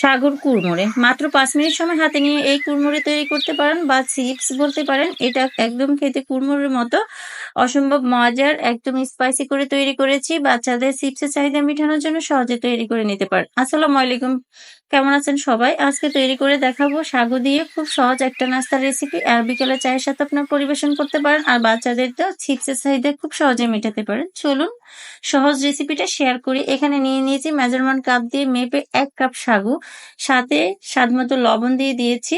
সাগর কুড়মুড়ে। মাত্র পাঁচ মিনিট সময় হাতে নিয়ে এই কুড়মুড়ে তৈরি করতে পারেন বা চিপস বলতে পারেন। এটা একদম খেতে কুড়মুড়ের মতো অসম্ভব মজার, একদম স্পাইসি করে তৈরি করেছি। বাচ্চাদের চিপসের চাহিদা মেটানোর জন্য সহজে তৈরি করে নিতে পারেন। আসসালামু আলাইকুম। কেমন আছেন সবাই? আজকে তৈরি করে দেখাবো সাগু দিয়ে খুব সহজ একটা নাস্তার রেসিপি আর বিকেলে চায়ের সাথে আপনার পরিবেশন করতে পারেন। আর বাচ্চাদের তো চিপসের চাহিদা খুব সহজে মেটাতে পারেন। চলুন সহজ রেসিপিটা শেয়ার করি। এখানে নিয়ে নিয়েছি মেজারমেন্ট কাপ দিয়ে মেপে এক কাপ সাগু। সাথে স্বাদ মতো লবণ দিয়ে দিয়েছি।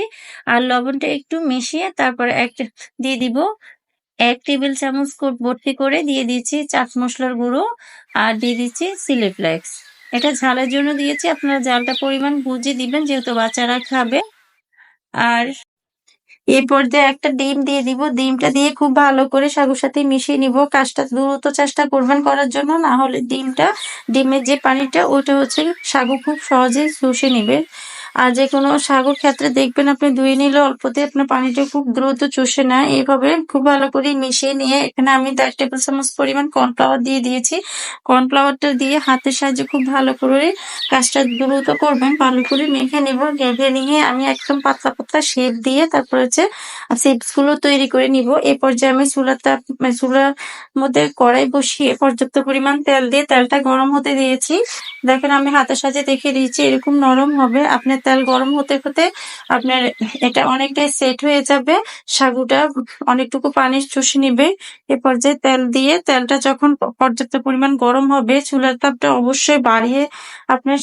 আর লবণটা একটু মিশিয়ে তারপরে একটা দিয়ে দিব এক টেবিল চামচ ভর্তি করে দিয়ে দিচ্ছি চাট মশলার গুঁড়ো আর দিয়ে দিচ্ছি সিলি ফ্লেক্স। এটা ঝালের জন্য দিয়েছি। আপনারা ঝালটা পরিমাণ বুঝে দিবেন, যেহেতু বাচ্চারা খাবে। আর এই পর্যায়ে একটা ডিম দিয়ে দিব, ডিমটা দিয়ে খুব ভালো করে সাগুর সাথে মিশিয়ে নিব। কাজটা দ্রুত চেষ্টা করবেন করার জন্য, না হলে ডিমটা, ডিমের যে পানিটা ওটা হচ্ছে সাগু খুব সহজেই শুষে নিবে। আর যে কোনো সাগর ক্ষেত্রে দেখবেন আপনি ধুয়ে নিলে অল্পতে আপনার পানিটা খুব দ্রুত চুষে নেয়। এইভাবে খুব ভালো করে মিশিয়ে নিয়ে এখানে আমি দেড় টেবিল চামচ পরিমাণ কর্নফ্লাওয়ার দিয়ে দিয়েছি। কর্নফ্লাওয়ারটা দিয়ে হাতের সাহায্যে খুব ভালো করে কাজটা দ্রুত করবেন, ভালো করে মেখে নেব মেখে নিয়ে আমি একদম পাতলা পাতলা শেপ দিয়ে তারপর হচ্ছে গুলো তৈরি করে নিব। এই পর্যায়ে আমি তাপ মানে চুলার মধ্যে কড়াই বসিয়ে পর্যাপ্ত পরিমাণ তেল দিয়ে তেলটা গরম হতে দিয়েছি। দেখেন আমি হাতের সাহায্যে দেখে দিয়েছি, এরকম নরম হবে। আপনার তেল গরম হতে হতে আপনার এটা অনেকটাই সেট হয়ে যাবে। সাগুটা অনেকটুকু পানি চুষে নিবে। এ পর্যায়ে তেল দিয়ে তেলটা যখন পর্যাপ্ত পরিমাণ গরম হবে, চুলার তাপটা অবশ্যই বাড়িয়ে আপনার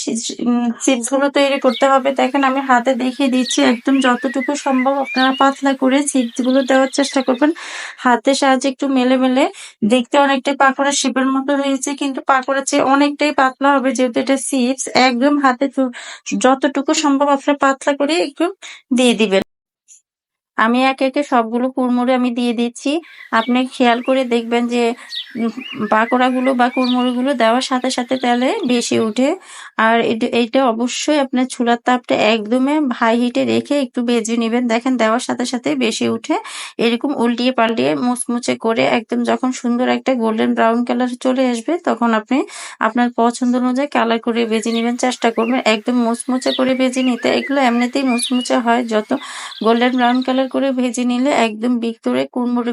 চিপসগুলো তৈরি করতে হবে। দেখেন আমি হাতে দেখিয়ে দিচ্ছি, একদম যতটুকু সম্ভব আপনারা পাতলা করে চিপসগুলো দেওয়ার চেষ্টা করবেন। হাতের সাহায্যে একটু মেলে মেলে। দেখতে অনেকটাই পাকোড়া শিপের মতো হয়েছে, কিন্তু পাকোড়া চেয়ে অনেকটাই পাতলা হবে যেহেতু এটা চিপস। একদম হাতে যতটুকু সম্ভব আপনার পাতলা করে একটু দিয়ে দিবেন। আমি একে একে সবগুলো কুড়মুড়ে আমি দিয়ে দিচ্ছি। আপনি খেয়াল করে দেখবেন যে পাকোড়াগুলো বা কুড়মুড়িগুলো দেওয়ার সাথে সাথে তেলে বেশি উঠে আর এইটা অবশ্যই আপনার চুলার তাপটা একদমই হাই হিটে রেখে একটু বেজে নেবেন। দেখেন দেওয়ার সাথে সাথে বেশি উঠে এরকম উল্টিয়ে পাল্টিয়ে মুচমুচে করে একদম যখন সুন্দর একটা গোল্ডেন ব্রাউন কালার চলে আসবে, তখন আপনি আপনার পছন্দ অনুযায়ী কালার করে বেজে নেবেন। চেষ্টা করবেন একদম মুচমুচে করে বেজে নিতে। এগুলো এমনিতেই মুচমুচে হয়। যত গোল্ডেন ব্রাউন কালার করে ভেজে নিলে একদম ভিতরে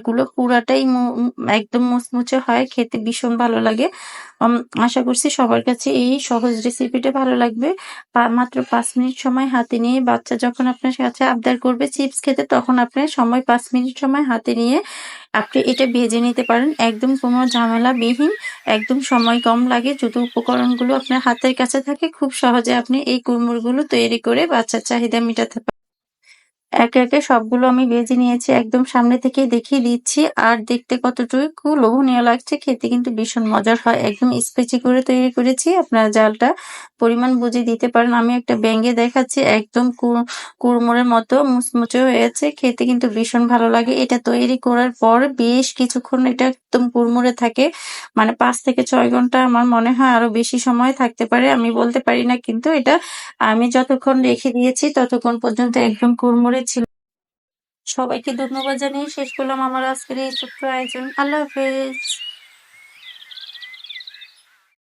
গুলো পুরাটাই একদম মুচমুচে হয়, খেতে ভীষণ ভালো লাগে। আশা করছি সবার কাছে এই সহজ রেসিপিটা ভালো লাগবে। মাত্র পাঁচ মিনিট সময় হাতে নিয়ে বাচ্চা যখন আপনার কাছে আবদার করবে চিপস খেতে, তখন আপনার সময় পাঁচ মিনিট সময় হাতে নিয়ে আপনি এটা ভেজে নিতে পারেন। একদম কোনো ঝামেলা বিহীন একদম সময় কম লাগে। যদি উপকরণগুলো আপনার হাতের কাছে থাকে, খুব সহজে আপনি এই কুমড়োগুলো তৈরি করে বাচ্চার চাহিদা মেটাতে পারেন একে একে সবগুলো আমি ভেজে নিয়েছি, একদম সামনে থেকে দেখিয়ে দিচ্ছি। আর দেখতে কতটুকু লোভনীয় লাগছে, খেতে কিন্তু ভীষণ মজার হয়। একদম স্পেচি করে তৈরি করেছি, আপনারা জালটা পরিমাণ বুঝে দিতে পারেন। আমি একটা ব্যাঙ্গে দেখাচ্ছি, একদম কুড়মুড়ের মতো মুচমুচে হয়েছে, খেতে কিন্তু ভীষণ ভালো লাগে। এটা তৈরি করার পর বেশ কিছুক্ষণ এটা একদম কুড়মুড়ে থাকে। মানে পাঁচ থেকে ছয় ঘণ্টা আমার মনে হয় আরও বেশি সময় থাকতে পারে, আমি বলতে পারি না। কিন্তু এটা আমি যতক্ষণ রেখে দিয়েছি, ততক্ষণ পর্যন্ত একদম কুড়মুড়ে ছিল সবাইকে ধন্যবাদ জানিয়ে শেষ করলাম আমার আজকের এই ছোট্ট আয়োজন। আল্লাহ হাফেজ।